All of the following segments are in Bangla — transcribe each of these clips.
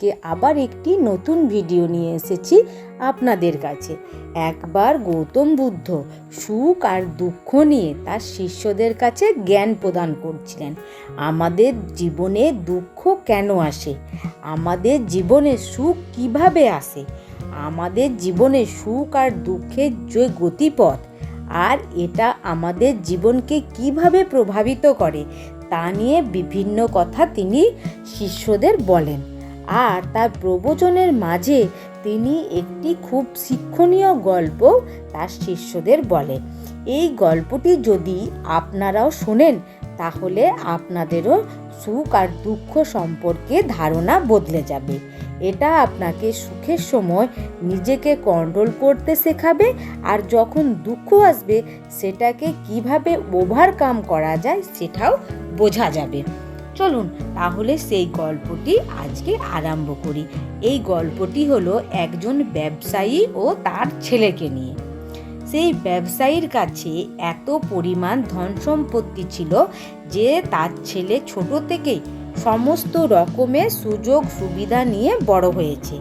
কে আবার একটি নতুন ভিডিও নিয়ে এসেছি আপনাদের কাছে। একবার গৌতম বুদ্ধ সুখ আর দুঃখ নিয়ে তার শিষ্যদের কাছে জ্ঞান প্রদান করছিলেন। আমাদের জীবনে দুঃখ কেন আসে? আমাদের জীবনে সুখ কীভাবে আসে? আমাদের জীবনে সুখ আর দুঃখের যে গতিপথ, আর এটা আমাদের জীবনকে কীভাবে প্রভাবিত করে, তা নিয়ে বিভিন্ন কথা তিনি শিষ্যদের বলেন। আর তার প্রবচনের মাঝে তিনি একটি খুব শিক্ষণীয় গল্প তার শিষ্যদের বলে। এই গল্পটি যদি আপনারাও শোনেন, তাহলে আপনাদেরও সুখ আর দুঃখ সম্পর্কে ধারণা বদলে যাবে। এটা আপনাকে সুখের সময় নিজেকে কন্ট্রোল করতে শেখাবে আর যখন দুঃখ আসবে, সেটাকে কীভাবে ওভারকাম করা যায়, সেটাও বোঝা যাবে। চলুন তাহলে সেই গল্পটি আজকে আরম্ভ করি। এই গল্পটি হলো একজন ব্যবসায়ী ও তার ছেলেকে নিয়ে। সেই ব্যবসায়ীর কাছে এত পরিমাণ ধন সম্পত্তি ছিল যে তার ছেলে ছোট থেকেই সমস্ত রকমের সুযোগ সুবিধা নিয়ে বড় হয়েছে।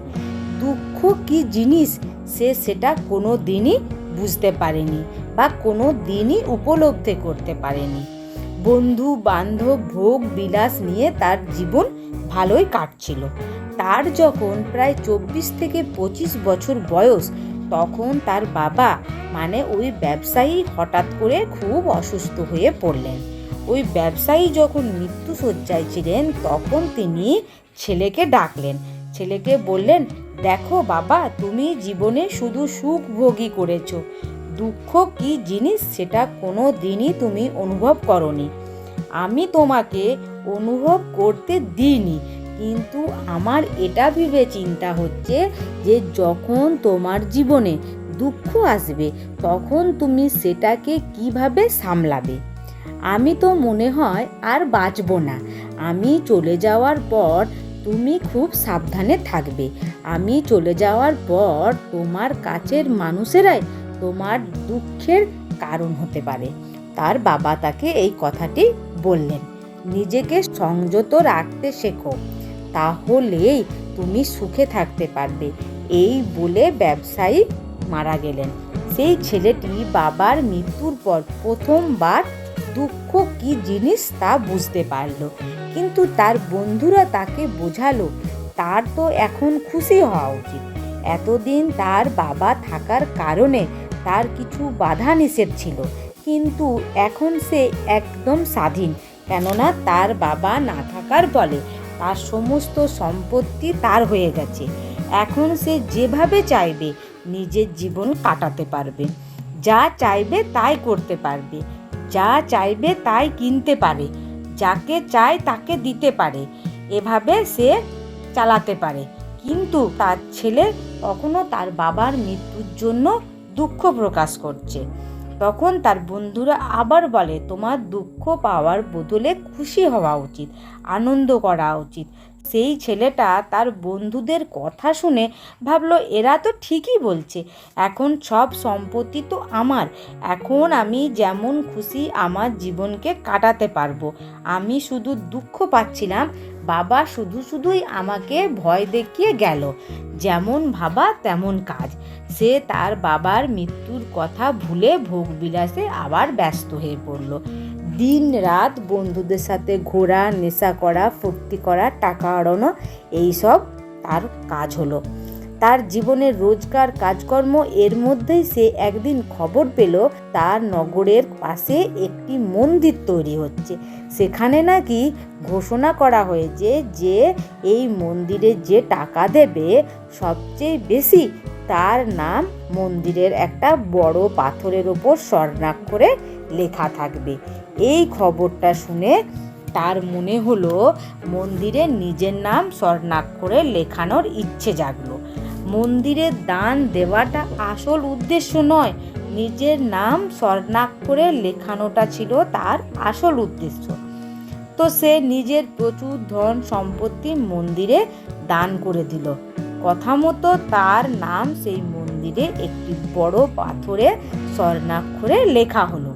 দুঃখ কি জিনিস সে সেটা কোনো দিনই বুঝতে পারেনি বা কোনো দিনই উপলব্ধি করতে পারেনি। বন্ধু, বান্ধব, ভোগ, বিলাস নিয়ে তার জীবন ভালোই কাটছিল। তার যখন প্রায় চব্বিশ থেকে পঁচিশ বছর বয়স, তখন তার বাবা মানে ওই ব্যবসায়ী হঠাৎ করে খুব অসুস্থ হয়ে পড়লেন। ওই ব্যবসায়ী যখন মৃত্যুশয্যায় ছিলেন, তখন তিনি ছেলেকে ডাকলেন। ছেলেকে বললেন, দেখো বাবা, তুমি জীবনে শুধু সুখ ভোগই করেছ। দুঃখ কি জিনিস সেটা কোনো দিনই তুমি অনুভব করনি। আমি তোমাকে অনুভব করতে দিইনি, কিন্তু আমার এটা ভেবে চিন্তা হচ্ছে যে যখন তোমার জীবনে দুঃখ আসবে, তখন তুমি সেটাকে কীভাবে সামলাবে? আমি তো মনে হয় আর বাঁচব না। আমি চলে যাওয়ার পর তুমি খুব সাবধানে থাকবে। আমি চলে যাওয়ার পর তোমার কাছের মানুষেরাই তোমার দুঃখের কারণ হতে পারে। তার বাবা তাকে এই কথাটি বললেন, নিজেকে সংযত রাখতে শেখো, তাহলেই তুমি সুখে থাকতে পারবে। এই বলে ব্যবসায়ী মারা গেলেন। সেই ছেলেটি বাবার মৃত্যুর পর প্রথমবার দুঃখ কি জিনিস তা বুঝতে পারল। কিন্তু তার বন্ধুরা তাকে বোঝালো, তার তো এখন খুশি হওয়া উচিত। এতদিন তার বাবা থাকার কারণে তার কিছু বাধা নিষেধ ছিল। কিন্তু এখন সে একদম স্বাধীন, কেননা তার বাবা না থাকার ফলে তার সমস্ত সম্পত্তি তার হয়ে গেছে। এখন সে যেভাবে চাইবে, নিজের জীবন কাটাতে পারবে। যা চাইবে তাই করতে পারবে, যা চাইবে তাই কিনতে পারে, যাকে চায় তাকে দিতে পারে, এভাবে সে চালাতে পারে। কিন্তু তার ছেলে তখনও তার বাবার মৃত্যুর জন্য দুঃখ প্রকাশ করছে। তখন তার বন্ধুরা আবার বলে, তোমার দুঃখ পাওয়ার বদলে খুশি হওয়া উচিত, আনন্দ করা উচিত। সেই ছেলেটা তার বন্ধুদের কথা শুনে ভাবলো, এরা তো ঠিকই বলছে, এখন সব সম্পত্তি তো আমার, এখন আমি যেমন খুশি আমার জীবনকে কাটাতে পারব। আমি শুধু দুঃখ পাচ্ছিলাম বাবা শুধু শুধুই আমাকে ভয় দেখিয়ে গেল। যেমন ভাবা, তেমন কাজ। সে তার বাবার মৃত্যুর কথা ভুলে ভোগবিলাসে আবার ব্যস্ত হয়ে পড়ল। দিন রাত বন্ধুদের সাথে ঘোরা, নেশা করা, ফুর্তি করা, টাকা আড়ানো, এইসব তার কাজ হলো। তার জীবনের রোজকার কাজকর্ম, এর মধ্যেই সে একদিন খবর পেল, তার নগরের পাশে একটি মন্দির তৈরি হচ্ছে। সেখানে নাকি ঘোষণা করা হয়েছে যে এই মন্দিরে যে টাকা দেবে সবচেয়ে বেশি, তার নাম মন্দিরের একটা বড় পাথরের ওপর স্বর্ণাক্ষরে লেখা থাকবে। এই খবরটা শুনে তার মনে হলো মন্দিরে নিজের নাম স্বর্ণাক্ষরে লেখানোর ইচ্ছে জাগলো। মন্দিরে দান দেওয়াটা আসল উদ্দেশ্য নয় নিজের নাম স্বর্ণাক্ষরে লেখানোটা ছিল তার আসল উদ্দেশ্য। তো সে নিজের প্রচুর ধন সম্পত্তি মন্দিরে দান করে দিল। কথা মতো তার নাম সেই মন্দিরে একটি বড় পাথরে স্বর্ণাক্ষরে লেখা হলো।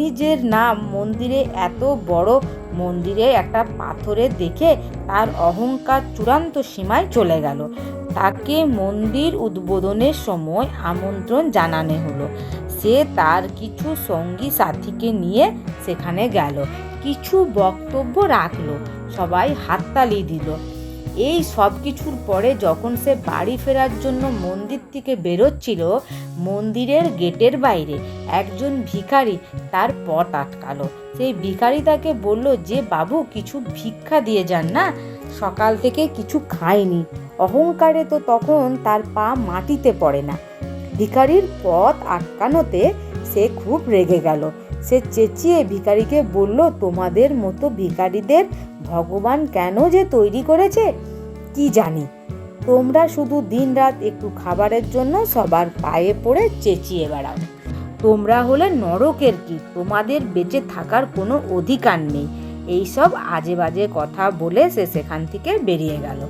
নিজের নাম মন্দিরে এত বড় মন্দিরে একটা পাথরে দেখে তার অহংকার চূড়ান্ত সীমায় চলে গেল। তাকে মন্দির উদ্বোধনের সময় আমন্ত্রণ জানানো হলো। সে তার কিছু সঙ্গী সাথীকে নিয়ে সেখানে গেল। কিছু বক্তব্য রাখল। সবাই হাততালি দিল। এই সব কিছুর পরে যখন সে বাড়ি ফেরার জন্য মন্দির থেকে বেরোচ্ছিল, মন্দিরের গেটের বাইরে একজন ভিখারি তার পথ আটকালো। সেই ভিখারি তাকে বলল, যে বাবু, কিছু ভিক্ষা দিয়ে যান না? সকাল থেকে কিছু খায়নি। অহংকারে তো তখন তার পা মাটিতে পড়ে না। ভিখারির পথ আটকানোতে সে খুব রেগে গেল। সে চেঁচিয়ে ভিখারিকে বলল, তোমাদের মতো ভিখারিদের ভগবান কেন যে তৈরি করেছে, কি জানি। তোমরা শুধু দিনরাত একটু খাবারের জন্য সবার পায়ে পড়ে চেঁচিয়ে বেড়াও। তোমরা হলে নরকের কি তোমাদের বেঁচে থাকার কোনো অধিকার নেই। এইসব আজে বাজে কথা বলে সে সেখান থেকে বেরিয়ে গেল।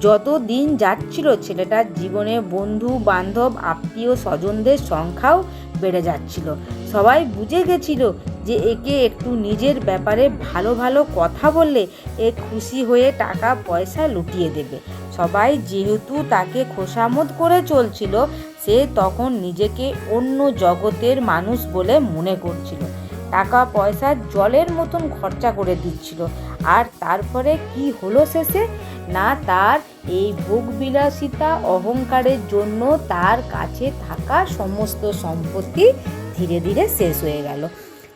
যত দিন যাচ্ছিল ছেলেটার জীবনে বন্ধু, বান্ধব, আত্মীয়, স্বজনদের সংখ্যাও বেড়ে যাচ্ছিল। সবাই বুঝে গেছিল যে একে একটু নিজের ব্যাপারে ভালো ভালো কথা বললে এ খুশি হয়ে টাকা, পয়সা লুটিয়ে দেবে। সবাই যেহেতু তাকে খোসামত করে চলছিল, সে তখন নিজেকে অন্য জগতের মানুষ বলে মনে করছিল। টাকা পয়সা জলের মতন খরচা করে দিচ্ছিল। আর তারপরে কি হলো শেষে? না তার এই ভোগবিলাসিতা অহংকারের জন্য তার কাছে থাকা সমস্ত সম্পত্তি ধীরে ধীরে শেষ হয়ে গেল।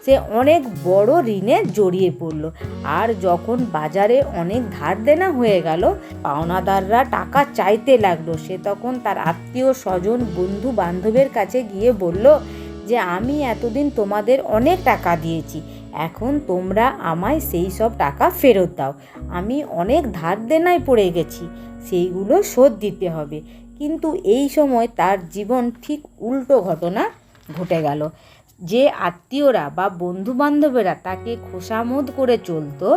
সে অনেক বড় ঋণে জড়িয়ে পড়ল। আর যখন বাজারে অনেক ধার দেনা হয়ে গেল, পাওনাদাররা টাকা চাইতে লাগল। সে তখন তার আত্মীয় স্বজন বন্ধু বান্ধবের কাছে গিয়ে বলল যে আমি এতদিন তোমাদের অনেক টাকা দিয়েছি, এখন তোমরা আমায় সেই সব টাকা ফেরত দাও। আমি অনেক ধার দেনায় পড়ে গেছি, সেইগুলো শোধ দিতে হবে। কিন্তু এই সময় তার জীবন ঠিক উল্টো ঘটনা ঘটে গেল। যে আত্মীয়রা বা বন্ধু বান্ধবেরা তাকে খোসামত করে চলতো,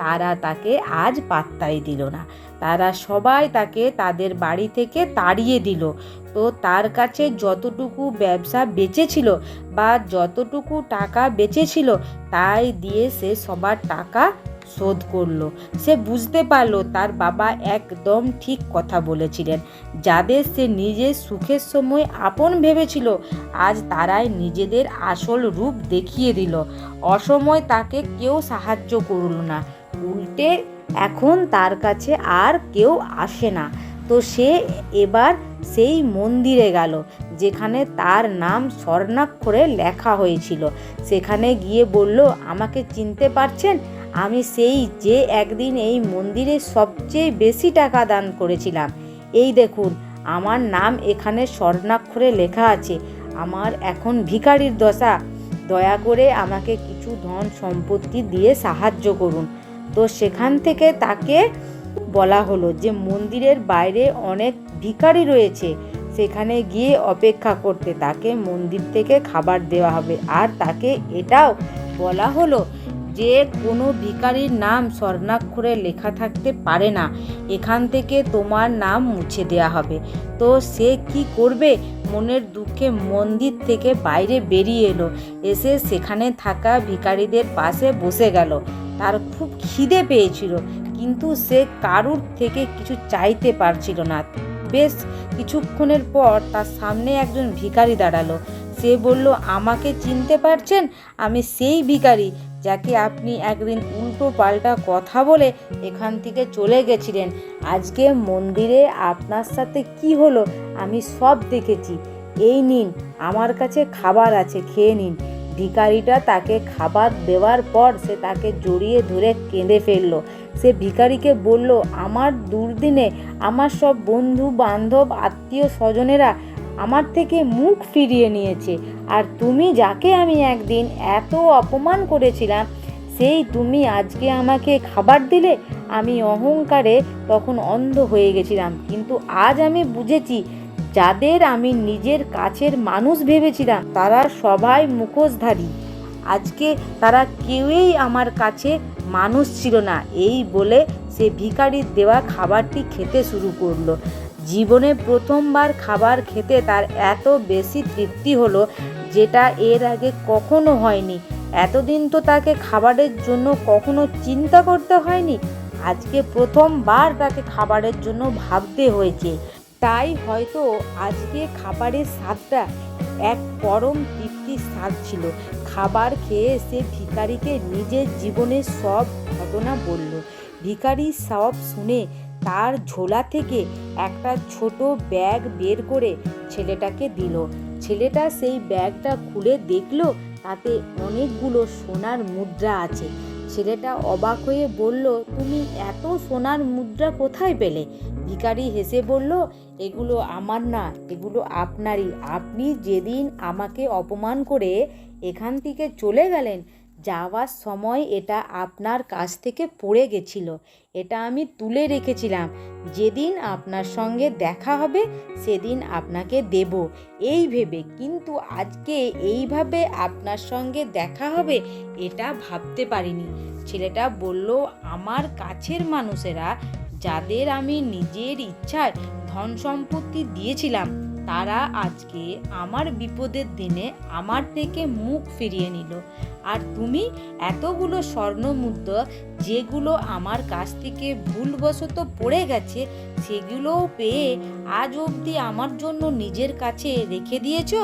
তারা তাকে আজ পাত্তাই দিল না। তারা সবাই তাকে তাদের বাড়ি থেকে তাড়িয়ে দিল। তো তার কাছে যতটুকু ব্যবসা বেঁচেছিল বা যতটুকু টাকা বেঁচেছিল, তাই দিয়ে সে সবার টাকা শোধ করল। সে বুঝতে পারল তার বাবা একদম ঠিক কথা বলেছিলেন। যাদের সে নিজের সুখের সময় আপন ভেবেছিল, আজ তারাই নিজেদের আসল রূপ দেখিয়ে দিল। অসময় তাকে কেউ সাহায্য করল না। উল্টে এখন তার কাছে আর কেউ আসে না। তো সে এবার সেই মন্দিরে গেল, যেখানে তার নাম স্বর্ণাক্ষরে লেখা হয়েছিল। সেখানে গিয়ে বলল, আমাকে চিনতে পারছেন? আমি সেই যে একদিন এই মন্দিরে সবচেয়ে বেশি টাকা দান করেছিলাম। এই দেখুন, আমার নাম এখানে স্বর্ণাক্ষরে লেখা আছে। আমার এখন ভিখারির দশা। দয়া করে আমাকে কিছু ধন সম্পত্তি দিয়ে সাহায্য করুন। তো সেখান থেকে তাকে বলা হলো যে মন্দিরের বাইরে অনেক ভিখারি রয়েছে, সেখানে গিয়ে অপেক্ষা করতে। তাকে মন্দির থেকে খাবার দেওয়া হবে। আর তাকে এটাও বলা হলো যে কোনো ভিখারির নাম স্বর্ণাক্ষরে লেখা থাকতে পারে না। এখান থেকে তোমার নাম মুছে দেওয়া হবে। তো সে কি করবে? মনের দুঃখে মন্দির থেকে বাইরে বেরিয়ে এলো। এসে সেখানে থাকা ভিখারিদের পাশে বসে গেল। তার খুব খিদে পেয়েছিল, কিন্তু সে কারুর থেকে কিছু চাইতে পারছিল না। বেশ কিছুক্ষণের পর তার সামনে একজন ভিখারি দাঁড়াল। সে বলল, আমাকে চিনতে পারছেন? আমি সেই ভিখারি যাকে আপনি একদিন উল্টো পাল্টা কথা বলে এখান থেকে চলে গেছিলেন। আজকে মন্দিরে আপনার সাথে কি হলো আমি সব দেখেছি। এই নিন, আমার কাছে খাবার আছে, খেয়ে নিন। ভিখারিটা তাকে খাবার দেওয়ার পর সে তাকে জড়িয়ে ধরে কেঁদে ফেলল। সে ভিখারিকে বলল, আমার দুর্দিনে আমার সব বন্ধু, বান্ধব, আত্মীয় স্বজনেরা আমার থেকে মুখ ফিরিয়ে নিয়েছে। আর তুমি যাকে আমি একদিন এত অপমান করেছিলাম, সেই তুমি আজকে আমাকে খাবার দিলে, আমি অহংকারে তখন অন্ধ হয়ে গেছিলাম। কিন্তু আজ আমি বুঝেছি যাদের আমি নিজের কাছের মানুষ ভেবেছিলাম, তারা সবাই মুখোশধারী। আজকে তারা কেউই আমার কাছে মানুষ ছিল না, এই বলে সে ভিখারির দেওয়া খাবারটি খেতে শুরু করল। জীবনে প্রথমবার খাবার খেতে তার এত বেশি তৃপ্তি হলো যেটা এর আগে কখনো হয়নি। এতদিন তো তাকে খাবারের জন্য কখনো চিন্তা করতে হয়নি। আজকে প্রথমবার তাকে খাবারের জন্য ভাবতে হয়েছে। তাই হয়তো আজকে খাবারের স্বাদটা এক পরম তৃপ্তির স্বাদ ছিল। খাবার খেয়ে সে ভিকারিকে নিজের জীবনের সব ঘটনা বলল। ভিখারি সব শুনে তার ঝোলা থেকে একটা ছোট ব্যাগ বের করে ছেলেটাকে দিল। ছেলেটা সেই ব্যাগটা খুলে দেখল, তাতে অনেকগুলো সোনার মুদ্রা আছে। ছেলেটা অবাক হয়ে বলল, তুমি এত সোনার মুদ্রা কোথায় পেলে? ভিকারি হেসে বলল, এগুলো আমার না, এগুলো আপনারই। আপনি যেদিন আমাকে অপমান করে এখান থেকে চলে গেলেন যাওয়ার সময় এটা আপনার কাছ থেকে পড়ে গেছিল। এটা আমি তুলে রেখেছিলাম। যেদিন আপনার সঙ্গে দেখা হবে, সেদিন আপনাকে দেব। এই ভেবে কিন্তু আজকে এইভাবে আপনার সঙ্গে দেখা হবে, এটা ভাবতে পারিনি। ছেলেটা বলল, আমার কাছের মানুষেরা, যাদের আমি নিজের ইচ্ছায় ধন সম্পত্তি দিয়েছিলাম তারা আজকে আমার বিপদের দিনে আমার থেকে মুখ ফিরিয়ে নিল। আর তুমি এতগুলো স্বর্ণমুদ্রা যেগুলো আমার কাছ থেকে ভুলবশত পড়ে গেছে, সেগুলোও পেয়ে আজ অবধি আমার জন্য নিজের কাছে রেখে দিয়েছ?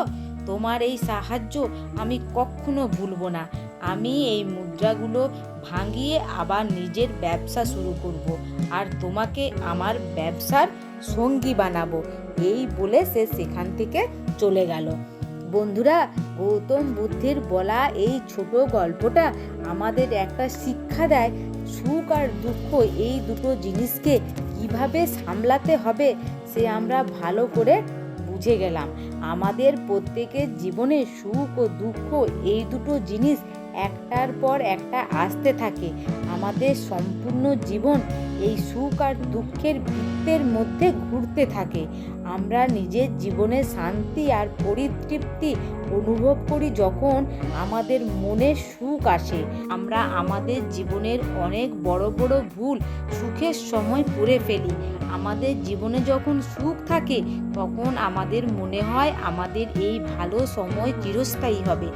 তোমার এই সাহায্য আমি কখনো ভুলবো না। আমি এই মুদ্রাগুলো ভাঙিয়ে আবার নিজের ব্যবসা শুরু করব আর তোমাকে আমার ব্যবসার সঙ্গী বানাবো। এই বলে সে সেখান থেকে চলে গেল। বন্ধুরা, গৌতম বুদ্ধের বলা এই ছোট গল্পটা আমাদের একটা শিক্ষা দেয়। সুখ আর দুঃখ এই দুটো জিনিসকে কীভাবে সামলাতে হবে সে আমরা ভালো করে বুঝে গেলাম। আমাদের প্রত্যেকের জীবনে সুখ ও দুঃখ এই দুটো জিনিস একটার পর একটা আসতে থাকে। আমাদের সম্পূর্ণ জীবন এই সুখ আর দুঃখের বৃত্তের মধ্যে ঘুরতে থাকে। আমরা নিজের জীবনে শান্তি আর পরিতৃপ্তি অনুভব করি যখন আমাদের মনে সুখ আসে। আমরা আমাদের জীবনের অনেক বড় বড় ভুল সুখের সময় করে ফেলি। আমাদের জীবনে যখন সুখ থাকে, তখন আমাদের মনে হয় আমাদের এই ভালো সময় চিরস্থায়ী হবে।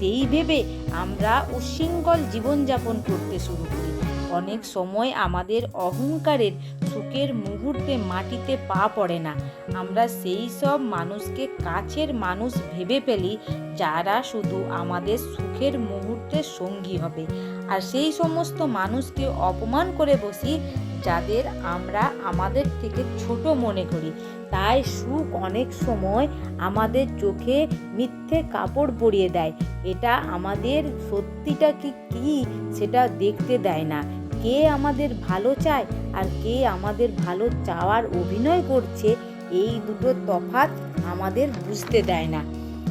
সেই ভেবে আমরা উশৃঙ্খল জীবনযাপন করতে শুরু করি। অনেক সময় আমাদের অহংকারের সুখের মুহূর্তে মাটিতে পা পড়ে না। আমরা সেই সব মানুষকে কাছের মানুষ ভেবে ফেলি, যারা শুধু আমাদের সুখের মুহূর্তের সঙ্গী হবে। আর সেই সমস্ত মানুষকে অপমান করে বসি, যাদের আমরা আমাদের থেকে ছোট মনে করি। তাই সুখ অনেক সময় আমাদের চোখে মিথ্যে কাপড় পরিয়ে দেয়। এটা আমাদের সত্যিটা কি, কী সেটা দেখতে দেয় না। কে আমাদের ভালো চায় আর কে আমাদের ভালো চাওয়ার অভিনয় করছে, এই দুটো তফাৎ আমাদের বুঝতে দেয় না।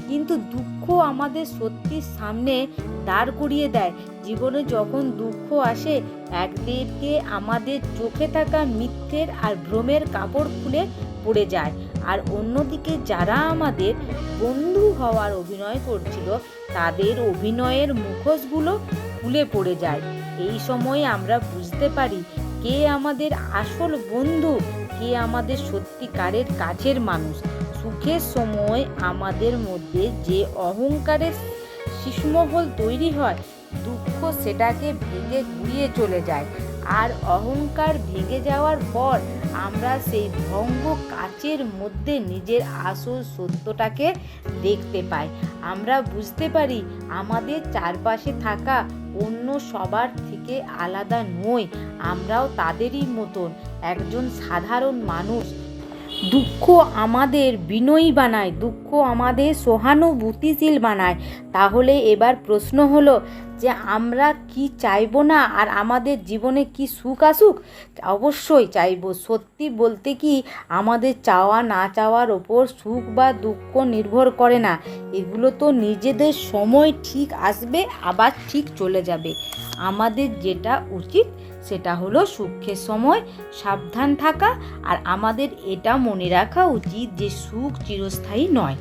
কিন্তু দুঃখ আমাদের সত্যির সামনে দাঁড় করিয়ে দেয়। জীবনে যখন দুঃখ আসে একদিকে আমাদের চোখে থাকা মিথ্যের আর ভ্রমের কাপড় খুলে পড়ে যায়। আর অন্যদিকে যারা আমাদের বন্ধু হওয়ার অভিনয় করছিল, তাদের অভিনয়ের মুখোশগুলো খুলে পড়ে যায়। এই সময় আমরা বুঝতে পারি কে আমাদের আসল বন্ধু, কে আমাদের সত্যিকারের কাছের মানুষ। সুখের সময় আমাদের মধ্যে যে অহংকারের শিশুমহল তৈরি হয়, দুঃখ সেটাকে ভেঙে গুড়িয়ে চলে যায়। আর অহংকার ভেঙে যাওয়ার পর আমরা সেই ভঙ্গ কাচের মধ্যে নিজের আসল সত্যটাকে দেখতে পাই। আমরা বুঝতে পারি আমাদের চারপাশে থাকা অন্য সবার থেকে আলাদা নই, আমরাও তাদেরই মতন। একজন সাধারণ মানুষ দুঃখ আমাদের বিনয়ী বানায়, দুঃখ আমাদের সহানুভূতিশীল বানায়। তাহলে এবার প্রশ্ন হলো যে আমরা কি চাইব না আর আমাদের জীবনে কি সুখ আসুক? অবশ্যই চাইব। সত্যি বলতে কি আমাদের চাওয়া না চাওয়ার ওপর সুখ বা দুঃখ নির্ভর করে না। এগুলো তো নিজেদের সময় ঠিক আসবে, আবার ঠিক চলে যাবে। আমাদের যেটা উচিত সেটা হলো সুখের সময়, সাবধান থাকা আর আমাদের এটা মনে রাখা উচিত যে সুখ চিরস্থায়ী নয়।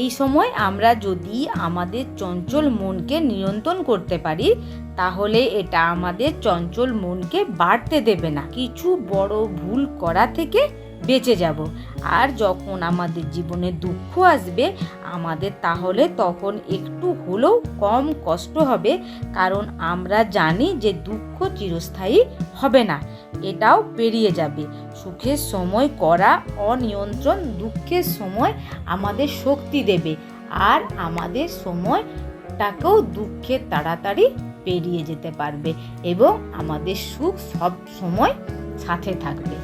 এই সময় আমরা যদি আমাদের চঞ্চল মনকে নিয়ন্ত্রণ করতে পারি, তাহলে এটা আমাদের চঞ্চল মনকে বাড়তে দেবে না। কিছু বড় ভুল করা থেকে বেঁচে যাব। আর যখন আমাদের জীবনে দুঃখ আসবে, আমাদের তাহলে তখন একটু হলেও কম কষ্ট হবে, কারণ আমরা জানি যে দুঃখ চিরস্থায়ী হবে না। এটাও পেরিয়ে যাবে। সুখের সময় করা অনিয়ন্ত্রণ দুঃখের সময় আমাদের শক্তি দেবে, আর আমাদের সময়টাকেও দুঃখের তাড়াতাড়ি পেরিয়ে যেতে পারবে এবং আমাদের সুখ সব সময় সাথে থাকবে।